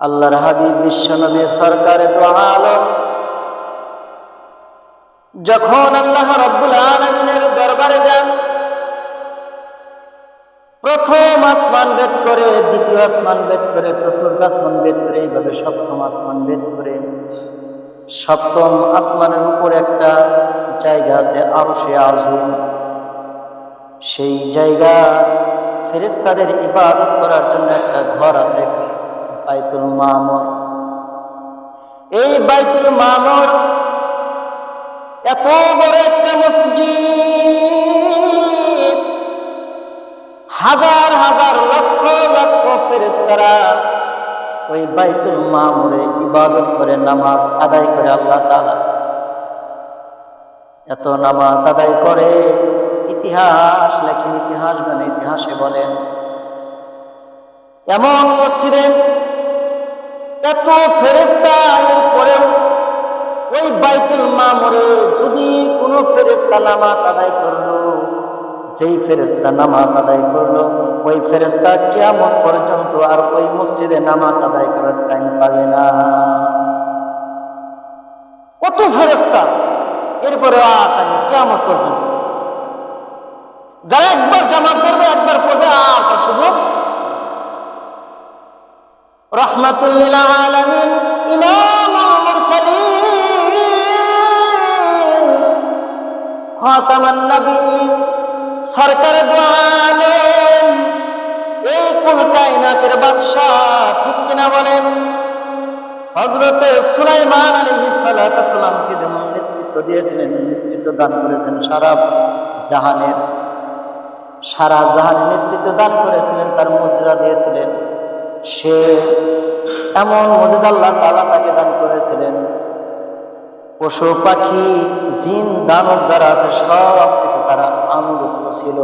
আল্লাহর হাবিব বিশ্বনবী সরকার দু আলম। যখন আল্লাহ রব্বুল আলমিনের দরবারে যান, প্রথম আসমান ভেদ করে, দ্বিতীয় আসমান ভেদ করে, চতুর্থ আসমান ভেদ করে, এইভাবে সপ্তম আসমান ভেদ করে। সপ্তম আসমানের উপর একটা জায়গা আছে আরও সে সেই জায়গা ফেরেস্তাদের ইবাদত করার জন্য একটা ঘর আছে। বাইতুল মামর। এই বাইতুল মামর এত বড় একটা মসজিদ। হাজার হাজার লক্ষ লক্ষ ফেরেস্তারা ওই বাইতুল মামরে ইবাদত করে, নামাজ আদায় করে আল্লাহ তালা এত নামাজ আদায় করে, ইতিহাস লেখেন, ইতিহাস মানে ইতিহাসে বলেন। এমন মসজিদে এত ফেরেস্তা এর পরেও ওই বাইতুল মামরে যদি কোনো ফেরেস্তা নামাজ আদায় করল সেই ফেরেস্তা নামাজ আদায় করল, ওই ফেরেস্তা কেমন পর্যন্ত আর ওই মসজিদে নামাজ আদায় করার টাইম পাবে না। কত ফেরেস্তা এরপরে কেমন পর্যন্ত। যারা একবার জামাত করবে, একবার পড়বে আর তার সুযোগ রহমাতুল্লিল আলামিন, ইমামুল মুরসালিন। সরকার দু এই কুল কায়নাতের বাদশাহ ঠিক কিনা বলেন? হজরতে সুলাইমান সালাতু সালামকে যেমন নেতৃত্ব দিয়েছিলেন, নেতৃত্ব দান করেছেন সারা জাহানের। সারা জাহানের নেতৃত্ব দান করেছিলেন, তার মজরা দিয়েছিলেন। সে এমন মজিদ আল্লাহ তালা তাকে দান করেছিলেন। পশু, পাখি, জিন, দানব যারা আছে, সব কিছু তারা আনুগত্য ছিল।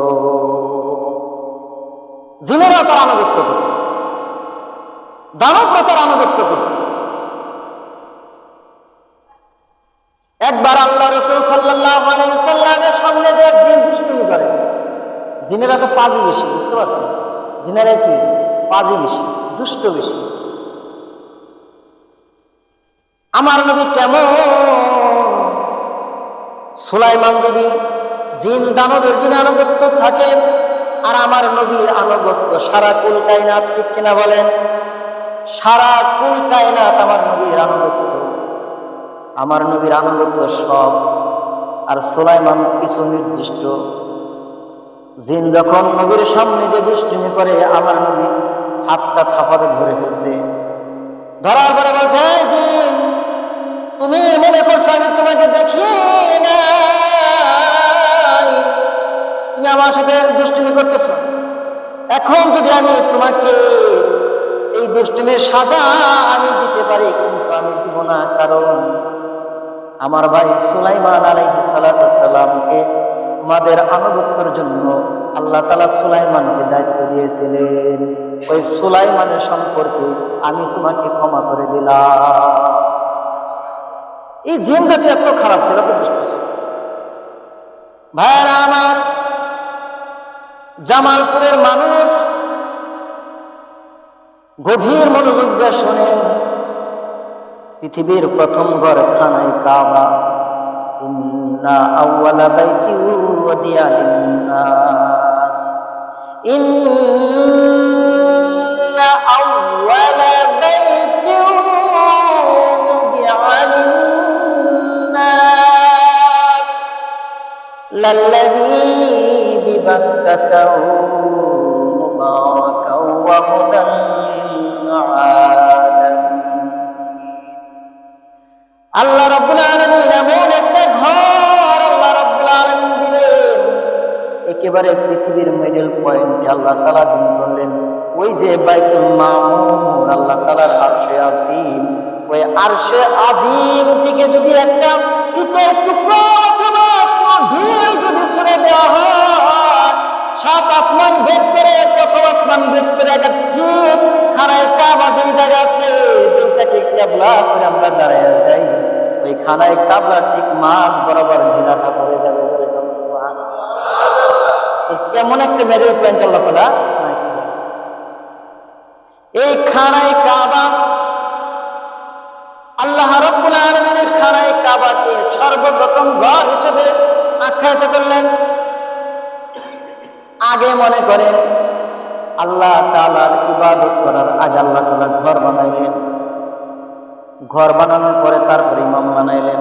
জিনেরা তার আনুগত্য করত। দানবরা তার আনুগত্য করত। একবার আল্লাহ রসুল সাল্লামের সামনে দিয়ে জিন দুষ্টুমি করে। জিনেরা তো পাজি বেশি, বুঝতে পারছেন? জিনেরা কি? পাজি বেশি, দুষ্ট বেশি। আমার নবী কেমন? সুলাইমান যদি জিন দানবের যিনি আনুগত্য থাকে, আর আমার নবীর আনুগত্য সারা কুল কায়নাত, ঠিক কিনা বলেন? সারা কুল কায়নাত আমার নবীর আনুগত্য। আমার নবীর আনুগত্য সব। আর সোলাইমান কিছু নির্দিষ্ট। জিন যখন নবীর সামনে দিয়ে দুষ্টুমি করে, আমার নবী হাতটা থাপাতে ধরে ফেলছে। ধরার পরে বলছে জিন তুমি মনে করছ আমি তোমাকে দেখি তুমি আমার সাথে দুষ্টুমি করতেছো। এখন যদি আমি তোমাকে এই দুষ্টুমির সাজা আমি দিতে পারি, কিন্তু আমি দিব না, কারণ আমার ভাই সুলাইমান আলাইহিস সালামকে আমাদের আনুগত্যের জন্য আল্লাহ তালা সুলাইমানকে দায়িত্ব দিয়েছিলেন। ওই সুলাইমানের সম্পর্কে আমি তোমাকে ক্ষমা করে দিলাম। এই জিন জাতি এত খারাপ ছিল দুষ্ট ছিল ভাইরা আমার, জামালপুরের মানুষ গভীর মনোযোগ দিয়ে শোনেন, পৃথিবীর প্রথম ঘর খানায় কাবা। ইন্না আউয়ালা বাইতি উদিয়া লিন্নাস ইন্না আল্লাহ রাব্বুল এমন একটা ঘর আল্লাহ রাব্বুল দিলেন। একেবারে পৃথিবীর মিডল পয়েন্টে আল্লাহ তাআলা দিন করলেন। ওই যে বাইতুল মামুর আল্লাহ তাআলার আরশে ওই আরশে আজিম থেকে যদি একটা ইটের টুকরো অথবা ছুড়ে দেওয়া হয়। সাত আসমান ভেদ করে প্রথম আসমান ভেদ করে একটা চুপ খানায় কাবা যেই জায়গা আছে যেটাকে কেবলা করে আমরা দাঁড়ায় যাই। ওই খানায় কাবলা ঠিক মাছ বরাবর ঘৃণাটা পড়ে যাবে কেমন একটা মেজর পয়েন্ট আল্লাহ তালা এই খানায় কাবা, আল্লাহ রব্বুল আলমিনের খানায় কাবাকে সর্বপ্রথম ঘর হিসেবে আখ্যায়িত করলেন। আগে মনে করেন, আল্লাহ তালার ইবাদত করার আগে আল্লাহ তালা ঘর বানাইলেন। ঘর বানানোর পরে তারপরে ইমাম বানাইলেন।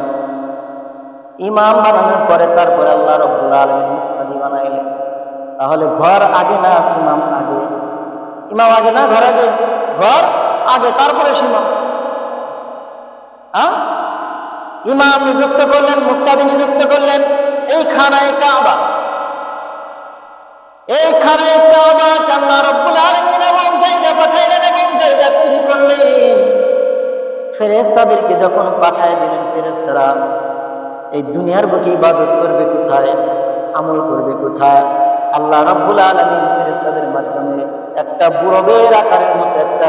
ইমাম বানানোর পরে তারপরে আল্লাহ রব্বুল আলমিন মুক্তাদি বানাইলেন। তাহলে ঘর আগে না ইমাম আগে? ইমাম আগে না ঘর আগে? ঘর আগে, তারপরে সীমা। ইমাম নিযুক্ত করলেন, মুক্তাদি নিযুক্ত করলেন। এই খানায় কাবা। এই খানায় কাবা আল্লাহ রব্বুল এমন জায়গা পাঠাইলেন, এমন জায়গা তৈরি করলেন। ফেরেশতাদেরকে যখন পাঠায় দিলেন ফেরেশতারা, এই দুনিয়ার বুকে ইবাদত করবে কোথায়? আমল করবে কোথায়? আল্লাহ রব্বুল আলমিন ফেরেস্তাদের মাধ্যমে একটা বুড়বের আকারের মতো একটা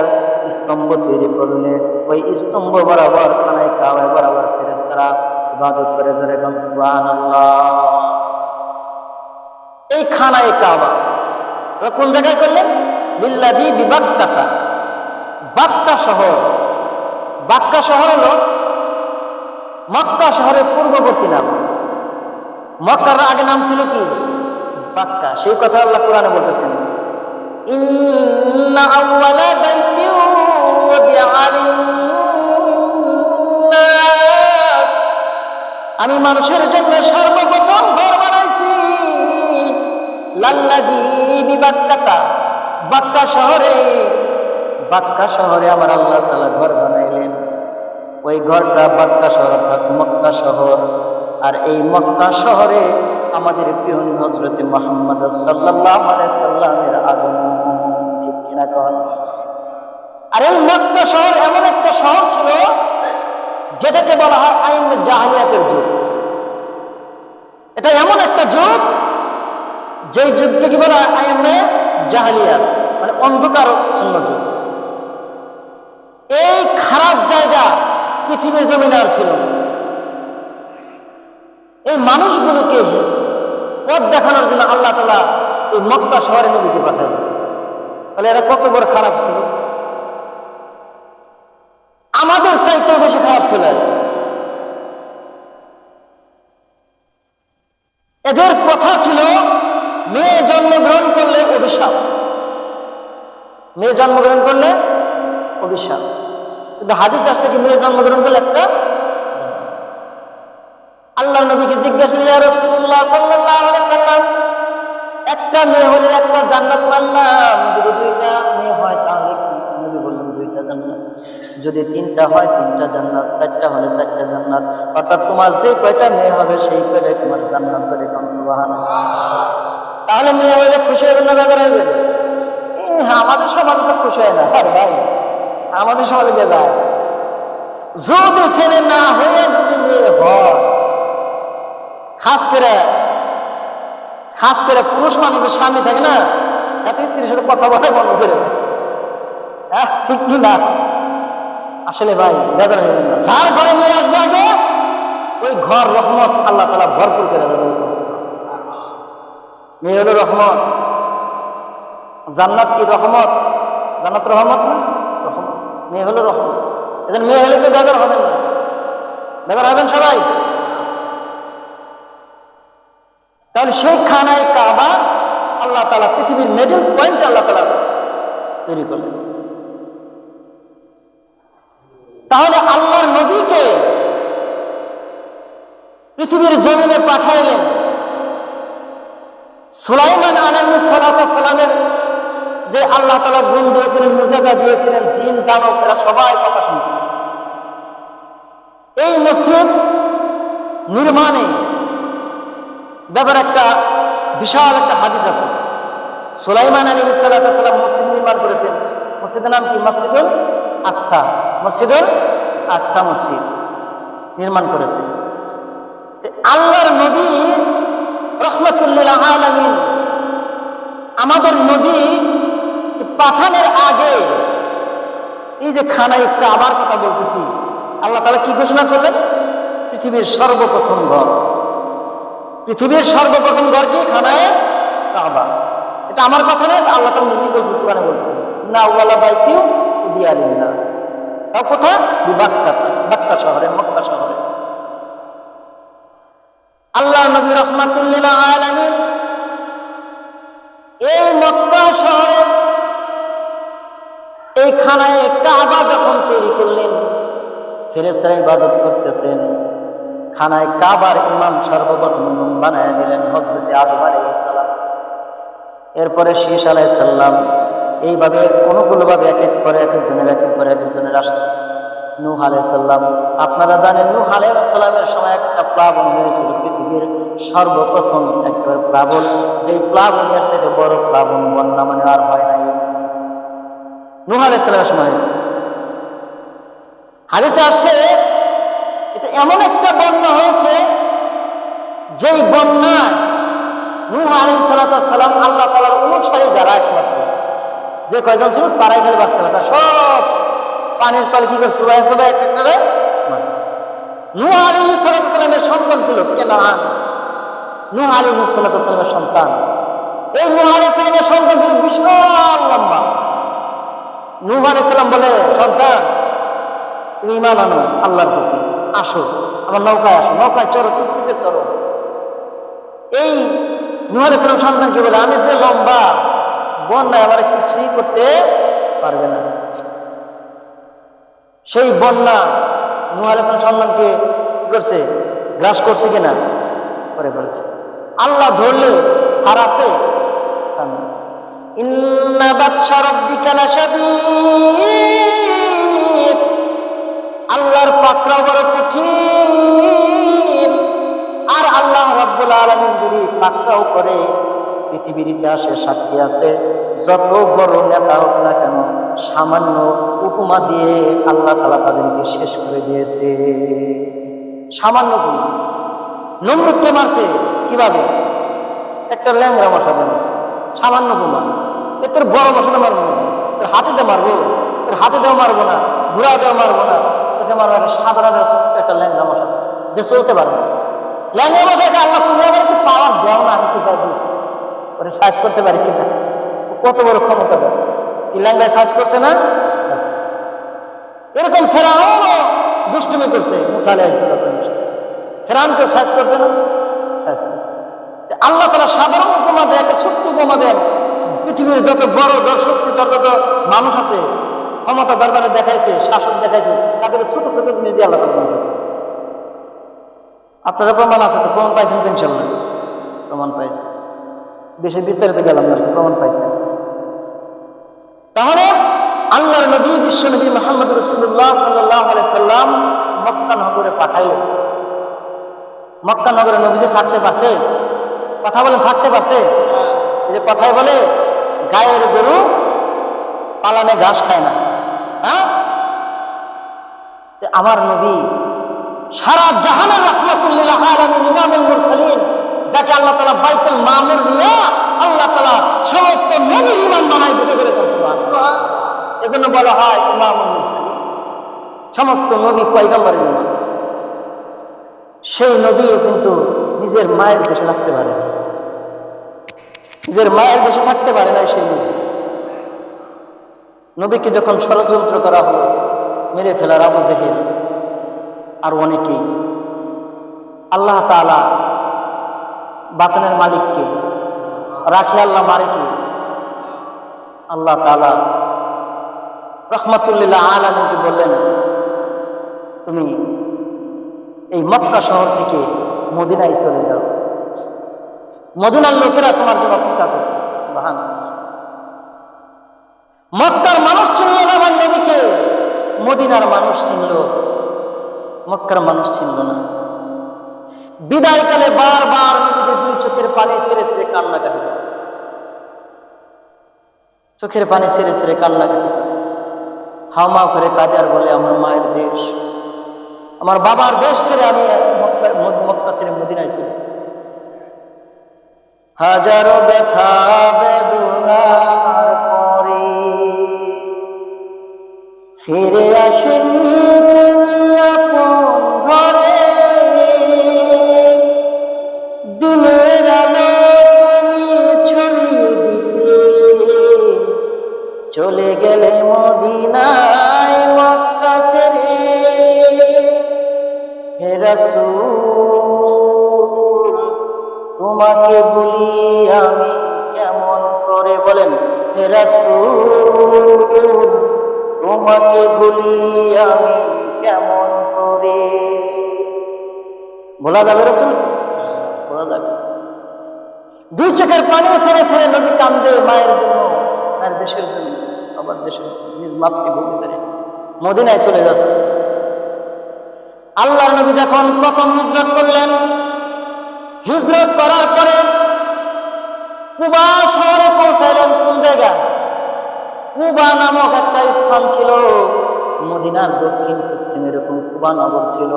স্তম্ভ তৈরি করলে ওই স্তম্ভ বরাবর খানায় কাবায় বরাবর ফেরেস্তারা ইবাদত করে জোরে এই খানায় কাবা কোন জায়গায় করলেন? লিল্লাদি বিবাক্কাতা। বাক্কা শহর। বাক্কা শহর হলো মক্কা শহরের পূর্ববর্তী নাম। মক্কার আগে নাম ছিল কি? বাক্কা। সেই কথা আল্লাহ কোরআনে বলতেছেন। ইন্না আউওয়ালা বাইতিন উদিআ আমি মানুষের জন্য সর্বপ্রথম ঘর বানাইছি। লাল্লাদি বিবাক্কাতা। বাক্কা শহরে বাক্কা শহরে আমার আল্লাহ তাআলা ঘর বানাইলেন। ওই ঘরটা বাক্কা শহর অর্থাৎ মক্কা শহর। আর এই মক্কা শহরে আমাদের প্রিয় হজরতে মোহাম্মদ সাল্লাহ সাল্লামের আগমন। ঠিক কন? আর এই মক্কা শহর এমন একটা শহর ছিল যেটাকে বলা হয় আইন জাহালিয়াতের যুগ। এটা এমন একটা যুগ যেই যুগকে কি বলা হয় আইনে জাহালিয়াত মানে অন্ধকার এই খারাপ জায়গা পৃথিবীর জমিনে আর ছিল এই মানুষগুলোকে পথ দেখানোর জন্য আল্লাহ তালা এই মক্কা শহরে নবীকে পাঠালেন। তাহলে এরা কত বড় খারাপ ছিল আমাদের চাইতেও বেশি খারাপ ছিল এরা। এদের কথা ছিল, মেয়ে জন্মগ্রহণ করলে অভিশাপ। মেয়ে জন্মগ্রহণ করলে অভিশাপ। কিন্তু হাদিস আসছে কি মেয়ে জন্মগ্রহণ করলে একটা আল্লাহ নবীকে জিজ্ঞাসা একটা মেয়ে হলে একটা জান্নাত মানলাম। যদি তিনটা হয় তিনটা জান্নাত চারটা হলে চারটা জান্নাত। অর্থাৎ তোমার যে কয়টা মেয়ে হবে সেই কয়টাই তোমার জান্নাত চলে কম সুবহানাল্লাহ। তাহলে মেয়ে হইলে খুশি হবেন না বেজার হইবেন? এ, আমাদের সমাজে তো খুশি হয় না। আর ভাই আমাদের সমাজে বেজার। যদি ছেলে না হয়ে যদি মেয়ে হয় খাস করে খাস করে পুরুষ মানুষের স্বামী থাকে না এত স্ত্রীর সাথে কথা বলে বন্ধ করে হ্যাঁ ঠিক কি না? আসলে ভাই, বেজার হইবেন না যার ঘরে মেয়ে আসবে আগে, ওই ঘর রহমত আল্লাহ তালা ভরপুর করে দেবে ওই ঘর। মেয়ে হলো রহমত। জান্নাত কি রহমত? জান্নাত রহমত না? রহমত। মেয়ে হলো রহমত। এদের মেয়ে হলে কেউ বেজার হবেন না? বেজার হবেন সবাই? তাহলে সেই খানায় কাবা আল্লাহ তালা পৃথিবীর মিডল পয়েন্ট আল্লাহ তালা তৈরি করলেন। তাহলে আল্লাহর নবীকে পৃথিবীর জমিনে পাঠাইলেন। সুলাইমান আলহিসালামের যে আল্লাহ তালা গুণ দিয়েছিলেন, মুজাজা দিয়েছিলেন, জিন, দানব, এরা সবাই কথা শুনত। এই মসজিদ নির্মাণে ব্যাপার একটা বিশাল একটা হাদিস আছে। সুলাইমান আলী সাল্লাহ সাল্লাম মসজিদ নির্মাণ করেছেন। মসজিদের নাম কি? মসজিদুল আকসা মসজিদুল আকসা মসজিদ নির্মাণ করেছেন তো আল্লাহর নবী রহমতুল্লাহ আলমিন আমাদের নবী পাঠানের আগে এই যে খানায় একটা আবার কথা বলতেছি, আল্লাহ তালা কি ঘোষণা করলেন? পৃথিবীর সর্বপ্রথম ঘর। পৃথিবীর সর্বপ্রথম ঘর কি? খানায় কাবা। এটা আমার কথা নয় আল্লাহ তালা নিজেই বলতে কোরআনে বলতেছেন না ওয়ালা উদিয়ালিন নাস তাও কোথায়? বাক্কা শহরে, মক্কা শহরে। আল্লাহ নবী রহমাতুল্লিল আলমিন এই মক্কা শহরে এই খানায় একটা আবার যখন তৈরি করলেন ফেরেস্তারা ইবাদত করতেছেন। খানায় কাবার ইমাম সর্বপ্রথম বানায় দিলেন হজরতে আদম আলাইসালাম এরপরে শীষ আলাইসাল্লাম এইভাবে অনুকূলভাবে এক এক করে এক একজনের, এক এক করে এক একজনের আসছে। নূহ আলাইসাল্লাম আপনারা জানেন নূহ আলাইসাল্লামের সময় একটা প্লাবন হয়েছিল পৃথিবীর সর্বপ্রথম একবার প্লাবন। যে প্লাবনের চাইতে বড় প্লাবন বন্যা মানে আর হয় নাই। নূহ আলাইসাল্লামের সময় হয়েছে। হাদিসে আসছে, এটা এমন একটা বন্যা হয়েছে, যেই বন্যায় নূহ আলাইহিস সালাম আল্লাহ তাআলার অনুসারে যারা একমাত্র যে কয়জন ছিল, তারাই খালি বাঁচতে পারে। সব পানির তলে কি করে সবাই? সবাই এক একটা করে নূহ আলাইহিস সালামের সন্তান ছিল কেনান নূহ আলাইহিস সালামের সন্তান। এই নূহ আলাইহিস সালামের সন্তান ছিল বিশাল লম্বা। নূহ আলাইহিস সালাম বলে, সন্তান, তুমি ইমান আনো, আল্লাহর প্রতি আসো, আমার নৌকায় আসো, নৌকায় চড়ো, কিস্তিতে চড়ো। এই নুহার ইসলাম সন্তানকে বলে, আমি যে লম্বা বন্যায় আমার কিছুই করতে পারবে না। সেই বন্যা নুহার ইসলাম সন্তানকে কি করছে? গ্রাস করছে কিনা? করে ফেলছে আল্লাহ ধরলে সার আছে? আল্লাহর পাকড়াও বড় কঠিন। আর আল্লাহ রাব্বুল আলামিন যদি পাকড়াও করে পৃথিবীর ইতিহাসে সাক্ষী আছে, যত বড় নেতা হোক না কেন, সামান্য উপমা দিয়ে আল্লাহ তালা তাদেরকে শেষ করে দিয়েছে। সামান্য উপমা। নমরুদকে মারছে কীভাবে? একটা ল্যাংরা মশা মারছে সামান্য উপমা। এ তোর বড় মশাটা মারবো না। তোর হাতিতে মারবো। তোর হাতিতেও মারবো না। ঘুরাতেও মারবো না। তোকে মারবো একটা সাধারণ একটা ল্যাংরা মশা। যে চলতে পারবে না। ল্যাংরা মশাকে আল্লাহ তুমি আবার একটু পাওয়ার দেওয়া না আমি কি চাইব ওরে সাইজ করতে পারে কিনা? কত বড় ক্ষমতা এই ল্যাংরায় সাইজ করছে না? সাইজ করছে। এরকম ফেরাউনও দুষ্টুমি করছে, মুসা আলাইহিসসালাম ফেরাউনকে সাইজ করছে না? সাইজ করছে। আল্লাহ তালা সাধারণ উপমা দেয় একটা ছোট্ট উপমা দেন। পৃথিবীর যত বড় দর্শক্তি যত মানুষ আছে, ক্ষমতা দরবারে দেখাইছে, শাসক দেখাইছে তাদের ছোট ছোট জিনিস দিয়ে আল্লাহ ধ্বংস করেছে। আপনারা প্রমাণ আছে তো? প্রমাণ পাইছেন তো ইনশাল্লাহ প্রমাণ পাইছে বেশি বিস্তারিত গেলাম না প্রমাণ পাইছেন। তাহলে আল্লাহর নবী, বিশ্ব নবী মোহাম্মদ রসুল্লাহ সাল্লাহ সাল্লাম মক্কা নগরে পাঠাইলেন। মক্কা নগরে নবীজি থাকতে পারছে? কথা বলে থাকতে পারছে? এই যে কথায় বলে, গায়ের গরু পালানে ঘাস খায় না। হ্যাঁ? আমার নবী সারা জাহানের রহমতুল্লাহ আলমিন ইমামুল মুরসালিন যাকে আল্লাহ তালা বাইতুল মামুর নিয়ে আল্লাহ তালা সমস্ত নবীর ইমান বানায় বুঝে করে এজন্য বলা হয় ইমামুল সমস্ত নবী পয়গম্বরের ইমান সেই নবীও কিন্তু নিজের মায়ের দেশে থাকতে পারে না। নিজের মায়ের দেশে থাকতে পারে না সেই নবী। নবীকে যখন ষড়যন্ত্র করা হলো, মেরে ফেলার আবু জেহেল আর অনেকেই আল্লাহ তাআলা বাঁচানের মালিককে রাখে আল্লাহ মারেকে আল্লাহ তাআলা রহমতুল্লাহ আলমকে বললেন, তুমি এই মক্কা শহর থেকে মদিনায় চলে যাও। মদিনার লোকেরা তোমার জন্য অপেক্ষা করতেছে। মক্কার মানুষ চিনল না আমার নবীকে, মদিনার মানুষ চিনল, মক্কার মানুষ চিনল না। বিদায়কালে বারবার নবীদের দুই চোখের পানি ছেড়ে ছেড়ে কান্না কাটে। চোখের পানি ছেড়ে ছেড়ে কান্না কাটে। হাওমা করে কাঁদে আর বলে, আমার মায়ের দেশ, আমার বাবার দেশ ছেড়ে আমি মক্কা- ছেড়ে মদিনায় চলেছি হাজারো ব্যথা, বেদনার পরে ফিরে আসেন রাসূল, তোমাকে বলি আমি কেমন করে বলেন, হে রাসূল, তোমাকে বলি আমি কেমন করে? বলা যাবে রসুল? বলা যাবে। দুই চোখের পানি সেরে সেরে নদী কান্দে মায়ের জন্য মায়ের দেশের জন্য, আবার দেশের নিজ মাতৃভূমি ছেড়ে মদিনায় চলে যাচ্ছে। আল্লাহর নবী যখন প্রথম হিজরত করলেন, হিজরত করার পরে কুবা শহরে পৌঁছাইলেন কোন জায়গা কুবা নামক একটা স্থান ছিল, মদিনার দক্ষিণ পশ্চিমে এরকম কুবা নগর ছিল।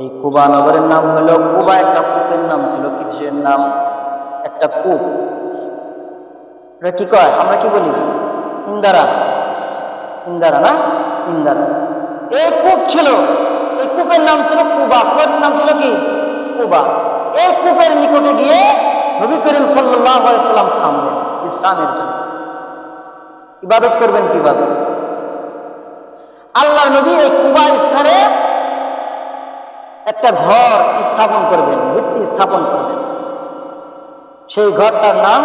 এই কুবা নগরের নাম হলো কুবা, একটা কূপের নাম ছিল, কিসের নাম? একটা কূপ। এটা কি কয়? আমরা কি বলি? ইন্দারা। ইন্দারা না? ইন্দারা। এই কূপ ছিল এই কূপের নাম ছিল কুবা। কূপের নাম ছিল কি? কুবা। এই কূপের নিকটে গিয়ে নবী করিম সাল্লাম থামলেন ইসলামের জন্য। ইবাদত করবেন কীভাবে? আল্লাহ নবী এই কুবা স্থানে একটা ঘর স্থাপন করবেন ভিত্তি স্থাপন করবেন। সেই ঘরটার নাম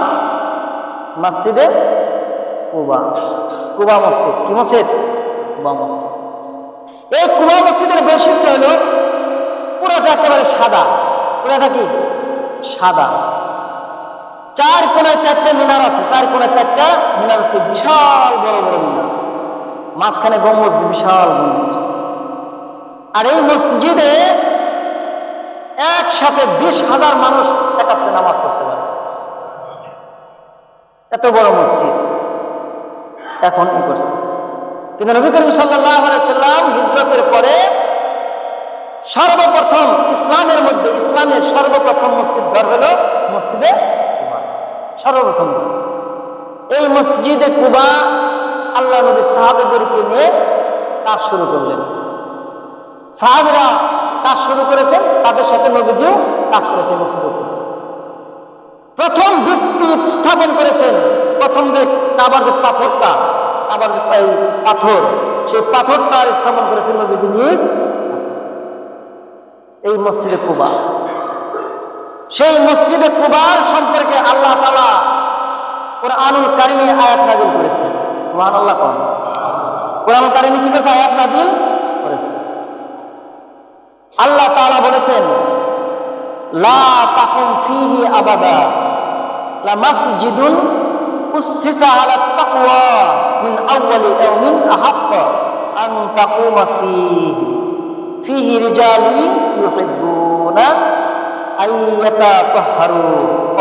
মসজিদে কুবা। কুবা মসজিদ। কি মসজিদ? কুবা মসজিদ। এই কুবা মসজিদের বৈশিষ্ট্য হলো পুরাটা একেবারে সাদা। পুরাটা কি? সাদা। চার কোনায় চারটা মিনার আছে, চার কোনায় চারটা মিনার আছে, বিশাল বড় বড় মিনার। মাঝখানে গম্বুজ, বিশাল গম্বুজ। আর এই মসজিদে একসাথে বিশ হাজার মানুষ একাত্রে নামাজ পড়তে পারে। এত বড় মসজিদ। এখন কি করছে? কিন্তু নবী করিম সাল্লাম হিজরতের পরে সর্বপ্রথম ইসলামের মধ্যে, ইসলামের সর্বপ্রথম মসজিদ ঘর হলো মসজিদে সর্বপ্রথম এই মসজিদে কুবা আল্লাহ নবী সাহাবেদেরকে নিয়ে কাজ শুরু করলেন। সাহাবিরা কাজ শুরু করেছেন, তাদের সাথে নবীজিও কাজ করেছেন মসজিদে প্রথম ভিত্তি স্থাপন করেছেন প্রথম যে কাবার যে পাথরটা কাবার যে এই পাথর, সেই পাথরটা স্থাপন করেছেন নবীজি নিজ এই মসজিদে কুবা। সেই মসজিদে কুবার সম্পর্কে আল্লাহ তালা কোরআনুল কারিমে আয়াত নাজিল করেছেন। সুবহান আল্লাহ কন। কোরআন কারিমে কি করেছে? আয়াত নাজিল করেছে। আল্লাহ তাআলা বলেছেন, লা তাকুম ফিহি আবাদা, লা মাসজিদুন আলা মিন আন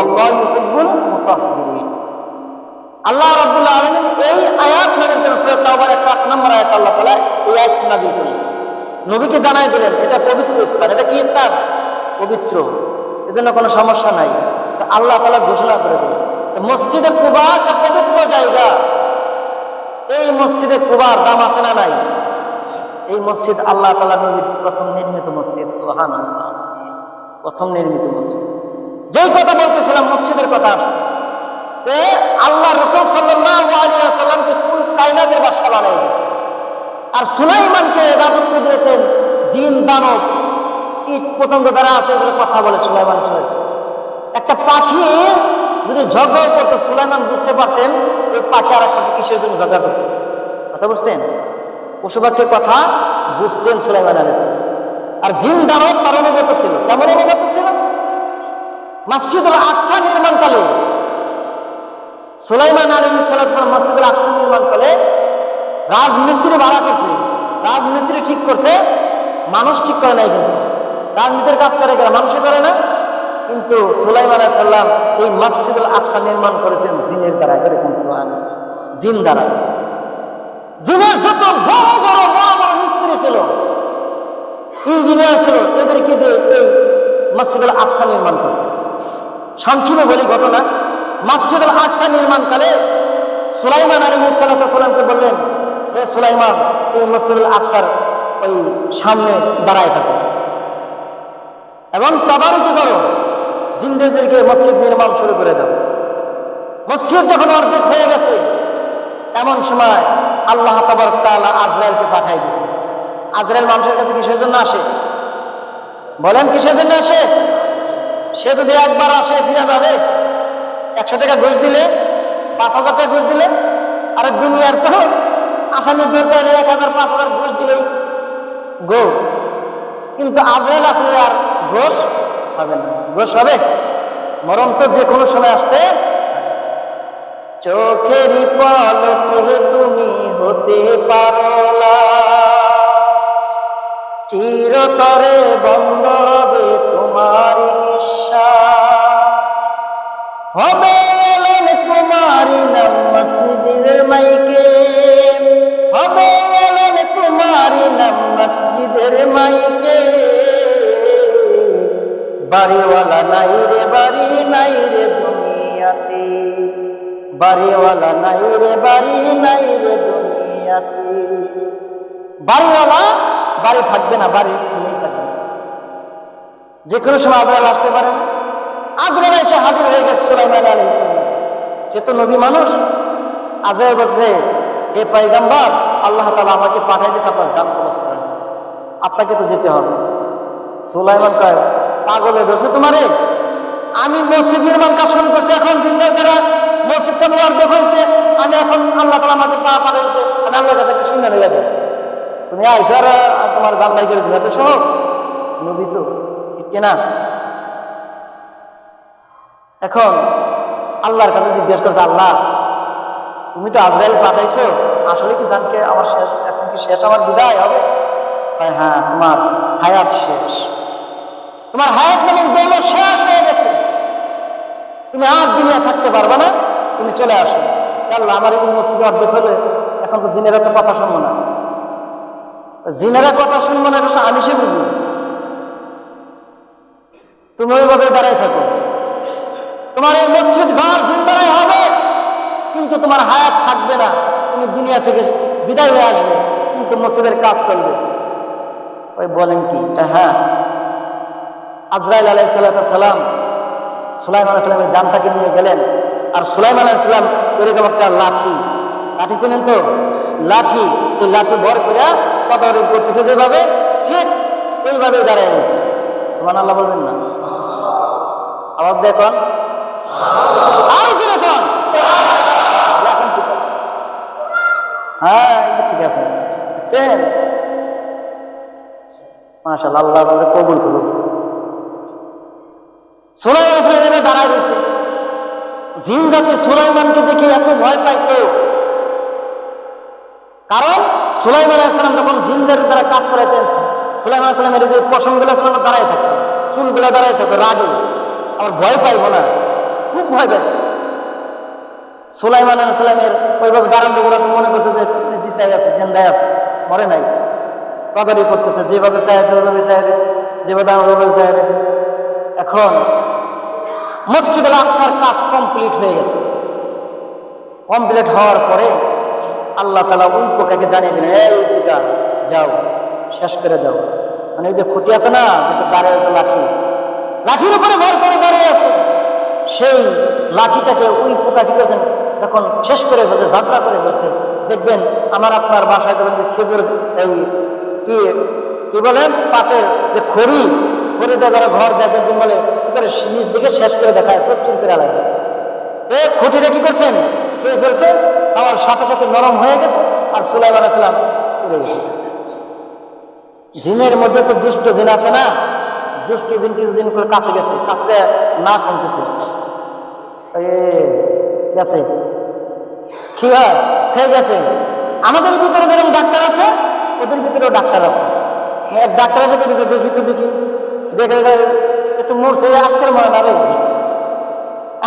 আল্লাহু ইউহিব্বুল মুতাহহিরিন আল্লাহ এই আয়াত নাযিল করেন সূরা তাওবার 108 নম্বর আয়াত আল্লাহ তাআলা এই আয়াত নবীকে জানাই দিলেন, এটা পবিত্র স্থান। এটা কি স্থান? পবিত্র। এজন্য কোনো সমস্যা নাই। আল্লাহ তাআলা ঘোষণা করে দিলেন। মসজিদে কুবা একটা পবিত্র জায়গা। এই মসজিদে কুবার দাম আছে না নাই? এই মসজিদ আল্লাহ তালা নবীর প্রথম নির্মিত মসজিদ, সুবহানাল্লাহ। প্রথম নির্মিত মসজিদ। যেই কথা বলতেছিলাম, মসজিদের কথা আসছে। আল্লাহ রসুল সাল্লামকে কুল কায়নাতের বাসা বানিয়ে দিয়েছে আর সুলাইমানকে রাজত্ব দিয়েছেন জিন, দানব। কীট পতঙ্গ যারা আছে, এগুলো কথা বলে সুলাইমান শুনেছে একটা পাখি যদি ঝগড়া করতো সুলাইমান বুঝতে পারতেন ওই পাখি আর একটা কিসের জন্য ঝগড়া করতেছে? কথা বুঝছেন? পশু পাখির কথা বুঝতেন সুলাইমান আলিস আর জিন দানব তার অনুগত ছিল। কেমন অনুগত ছিল? মাসজিদুল আকসা নির্মাণকালে সুলাইমান আলী সাল্লাম মসজিদুল আকসা নির্মাণকালে রাজমিস্ত্রি ভাড়া করছে। রাজমিস্ত্রি ঠিক করছে, মানুষ ঠিক করে নাই কিন্তু। রাজমিস্ত্রির কাজ করে গেলে মানুষে করে না। কিন্তু সুলাইমান সাল্লাম এই মসজিদুল আকসা নির্মাণ করেছেন জিনের দ্বারা, এরকম সুহান জিন দ্বারা। জিনের যত বড় বড় বড় বড় মিস্ত্রি ছিল, ইঞ্জিনিয়ার ছিল, এদেরকে দিয়ে এই মসজিদুল আকসা নির্মাণ করছে। সংক্ষিপ্ত বলি ঘটনা, মসজিদুল আকসা নির্মাণকালে সুলাইমান আলী সাল্লামকে বললেন, হে সুলাইমান, তুমি মসজিদুল আকসার ওই সামনে দাঁড়ায় থাকো এবং তদারকি করো। জিন্দেদেরকে মসজিদ নির্মাণ শুরু করে দাও। মসজিদ যখন অর্ধেক হয়ে গেছে, এমন সময় আল্লাহ তাবার তালা আজরায়েলকে পাঠাই দিয়েছে আজরায়েল মানুষের কাছে কিসের জন্য আসে? বলেন কিসের জন্য আসে? সে যদি একবার আসে, ফিরে যাবে, একশো টাকা ঘুষ দিলে, পাঁচ হাজার টাকা ঘুষ দিলে, আর দুনিয়ার তো আসামি দূর পাইলে এক হাজার, পাঁচ হাজার ঘুষ দিলেই গো। কিন্তু আজরাইল আসলে আর ঘোষ হবে না। হবে? মরণ তো যে কোনো সময় আসতে চোখেরই পলকে তুমি হতে পারো চিরতরে বন্ধ হবে তোমার হবে তোমারি নাম মসজিদের বাড়িওয়ালা নাই রে, বাড়ি নাই রে দুনিয়াতে। বাড়িওয়ালা নাই রে, বাড়ি নাই রে দুনিয়াতে। বাড়িওয়ালা বাড়ি থাকবে না, বাড়ি থাকবে যে কোনো সময় আজরাইল আসতে পারে আজরাইল এসে হাজির হয়ে গেছে সুলাইমান আলী সে তো নবী মানুষ। আজরাইল বলছে, হে পাইগাম্বার আল্লাহ তালা আমাকে পাঠাই দিয়েছে আপনার জান খরচ করেন আপনাকে তো যেতে হবে সুলাইমান কয় পাগলে ধরছে তোমারে? আমি মসজিদ নির্মাণ কাজ শুরু করছি, এখন চিন্তা দ্বারা মসজিদটা অর্ধেক হয়েছে, আমি এখন আল্লাহ তালা আমাকে পা পাঠাইছে, আমি আল্লাহর কাছে একটা হয়ে যাবে তুমি আইসার তোমার জানলাই করে দিবে, এত সহজ? নবী তো কিনা? এখন আল্লাহর কাছে জিজ্ঞেস করছে, আল্লাহ, তুমি তো আজরাইল পাঠাইছো, আসলে কি জানকে আমার শেষ, এখন কি শেষ আমার বিদায় হবে? হ্যাঁ তোমার হায়াত শেষ। তোমার হায়াত এবং দৌলত শেষ হয়ে গেছে। তুমি আর দুনিয়া থাকতে পারবে না, তুমি চলে আসো। আল্লাহ, আমার এই মসজিদে অর্ধেক হলে এখন তো জিনেরা তো কথা শুনব না। জিনেরা কথা শুনব না এটা আমি সে বুঝি। তুমি ওইভাবে দাঁড়ায় থাকো। তোমার এই মসজিদ ঘর জিন্দারাই হবে, কিন্তু তোমার হায়াত থাকবে না। তুমি দুনিয়া থেকে বিদায় হয়ে আসবে, কিন্তু মসজিদের কাজ চলবে। ওই বলেন কি? হ্যাঁ আজরাইল আলাই সালাম সুলাইম আলাইসালামের জানটাকে নিয়ে গেলেন। আর সুলাইম আলাইসালাম এরকম একটা লাঠি। লাঠি ছিলেন তো? লাঠি। তো লাঠি ভর করে তদারকি করতেছে যেভাবে, ঠিক ওইভাবে দাঁড়ায় গেছে সুমান আল্লাহ বলবেন না। আওয়াজ দেখুন এখন ঠিক আছে হ্যাঁ ঠিক আছে। দেখছেন আল্লাহ কবুল করুন সুলাইমান এভাবে দাঁড়ায় রয়েছে। জিন জাতি সুলাইমানকে দেখে এত ভয় পাইত কারণ সুলাইমান আলাইসালাম যখন জিনদের দ্বারা কাজ করাইতেন, সুলাইমান আলাইসালামের যে ছিল না দাঁড়ায় থাকতো চুলগুলো দাঁড়ায় থাকতো রাগে। আমার ভয় পাইব না খুব ভয় পাই সুলাইমান আলাইসালামের ওইভাবে দাঁড়ানো গুলো মনে করছে যে জিতাই আছে জেন্দায় আছে, মরে নাই। তদারি করতেছে, যেভাবে চাই আছে, ওইভাবে চাই যেভাবে দাঁড়ানো, ওইভাবে চাই এখন মসজিদ আকসার কাজ কমপ্লিট হয়ে গেছে। কমপ্লিট হওয়ার পরে আল্লাহ তালা ওই পোকাকে জানিয়ে দিলেন, এই পোকা, যাও, শেষ করে দাও। মানে ওই যে খুঁটি আছে না, যেটা দাঁড়িয়ে লাঠি, লাঠির উপরে ভর করে দাঁড়িয়ে আছে। সেই লাঠিটাকে ওই পোকা কি করেছেন তখন শেষ করে ফেলছে যাত্রা করে ফেলছে, দেখবেন আমার আপনার বাসায় দেখবেন যে খেজুর, এই, কি কি বলে পাটের যে খড়ি খড়ি দিয়ে যারা ঘর দেয় দেখবেন বলে করে নিজ দিকে শেষ করে দেখায়, সব চুল করে লাগে এ খুঁটিটা কি করছেন? খেয়ে ফেলছে? আমার সাথে সাথে নরম হয়ে গেছে, আর সুলাইমান আলাইসালাম উড়ে গেছে জিনের মধ্যে তো দুষ্ট জিন আছে না? দুষ্ট জিন কিছু জিন করে কাছে গেছে, কাছে না কমতেছে। গেছে। কি হয়? হয়ে গেছে। আমাদের ভিতরে যেরকম ডাক্তার আছে, ওদের ভিতরেও ডাক্তার আছে। এক ডাক্তার এসে কেটেছে দেখি তো দেখি। দেখে একটু মরছে আজকের মরে না রে।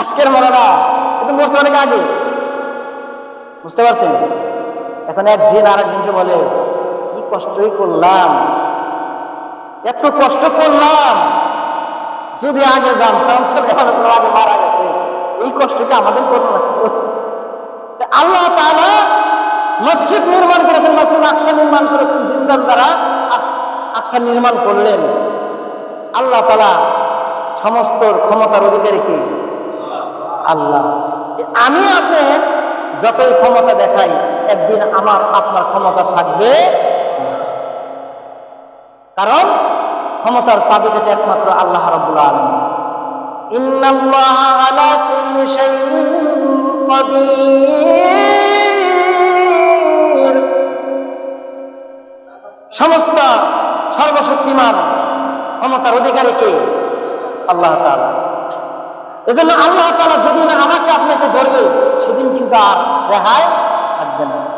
আজকের মরে না কিন্তু মরছে অনেক আগে। বুঝতে পারছেন? এখন এক জিন আর একজনকে বলে, কি কষ্টই করলাম, এত কষ্ট করলাম। যদি আগে জানতাম সুলেমান আগে মারা গেছে। এই কষ্টটা আমাদের করব না আল্লাহ তাআলা মসজিদ নির্মাণ করেছেন, মসজিদ আকসা নির্মাণ করেছেন, জিন্দার দ্বারা আক- আকসা নির্মাণ করলেন। আল্লাহ তালা সমস্ত ক্ষমতার অধিকারী কি? আল্লাহ। আমি আপনি যতই ক্ষমতা দেখাই, একদিন আমার আপনার ক্ষমতা থাকবে কারণ ক্ষমতার চাবিকাটি একমাত্র আল্লাহ কাদির। সমস্ত সর্বশক্তিমান ক্ষমতার অধিকারী কে? আল্লাহ তালা এজন্য আল্লাহ তালা যেদিন আমাকে আপনাকে ধরবে, সেদিন কিন্তু আর রেহাই থাকবে না।